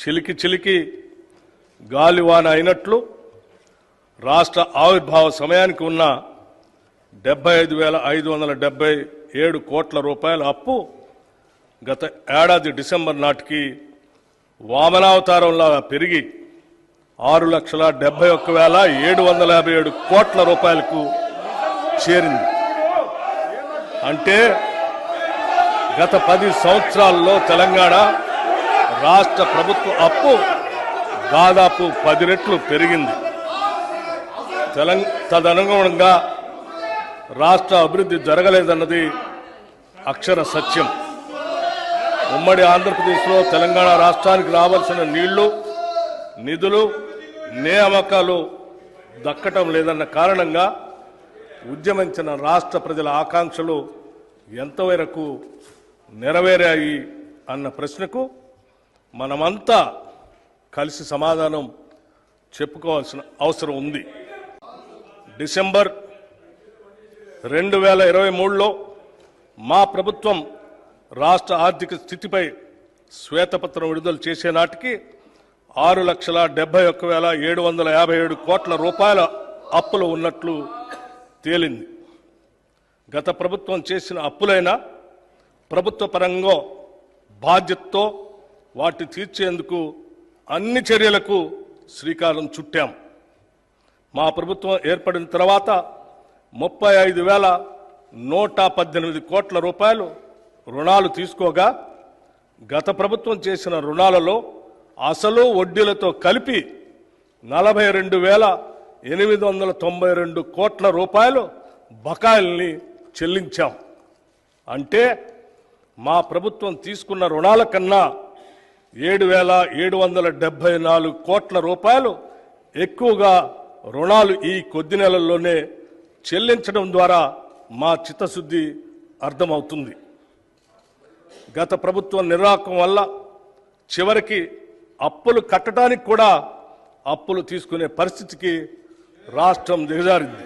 చిలికి చిలికి గాలివాన అయినట్లు రాష్ట్ర ఆవిర్భావ సమయానికి ఉన్న డెబ్బై ఐదు వేల ఐదు వందల డెబ్బై ఏడు కోట్ల రూపాయల అప్పు గత ఏడాది డిసెంబర్ నాటికి వామనావతారంలా పెరిగి ఆరు లక్షల డెబ్బై ఒక్క వేల ఏడు వందల యాభై ఏడు కోట్ల రూపాయలకు చేరింది. అంటే గత పది సంవత్సరాల్లో తెలంగాణ రాష్ట్ర ప్రభుత్వ అప్పు దాదాపు పది రెట్లు పెరిగింది. తెలంగ తదనుగుణంగా రాష్ట్ర అభివృద్ధి జరగలేదన్నది అక్షర సత్యం. ఉమ్మడి ఆంధ్రప్రదేశ్లో తెలంగాణ రాష్ట్రానికి రావాల్సిన నీళ్ళు నిధులు నియామకాలు దక్కటం లేదన్న కారణంగా ఉద్యమించిన రాష్ట్ర ప్రజల ఆకాంక్షలు ఎంతవరకు నెరవేరాయి అన్న ప్రశ్నకు మనమంతా కలిసి సమాధానం చెప్పుకోవాల్సిన అవసరం ఉంది. డిసెంబర్ రెండు వేల ఇరవై మూడులో మా ప్రభుత్వం రాష్ట్ర ఆర్థిక స్థితిపై శ్వేతపత్రం విడుదల చేసే నాటికి ఆరు లక్షల డెబ్బై ఒక్క వేల ఏడు వందల యాభై ఏడు కోట్ల రూపాయల అప్పులు ఉన్నట్లు తేలింది. గత ప్రభుత్వం చేసిన అప్పులైనా ప్రభుత్వ పరంగా బాధ్యతతో వాటి తీర్చేందుకు అన్ని చర్యలకు శ్రీకారం చుట్టాం. మా ప్రభుత్వం ఏర్పడిన తర్వాత ముప్పై ఐదు వేల నూట పద్దెనిమిది కోట్ల రూపాయలు రుణాలు తీసుకోగా గత ప్రభుత్వం చేసిన రుణాలలో అసలు వడ్డీలతో కలిపి నలభై రెండు వేల ఎనిమిది వందల తొంభై రెండు కోట్ల రూపాయలు బకాయిల్ని చెల్లించాం. అంటే మా ప్రభుత్వం తీసుకున్న రుణాల కన్నా ఏడు వేల ఏడు వందల డెబ్బై నాలుగు కోట్ల రూపాయలు ఎక్కువగా రుణాలు ఈ కొద్ది నెలల్లోనే చెల్లించడం ద్వారా మా చిత్తశుద్ధి అర్థమవుతుంది. గత ప్రభుత్వం నిర్వాహకం వల్ల చివరికి అప్పులు కట్టడానికి కూడా అప్పులు తీసుకునే పరిస్థితికి రాష్ట్రం దిగజారింది.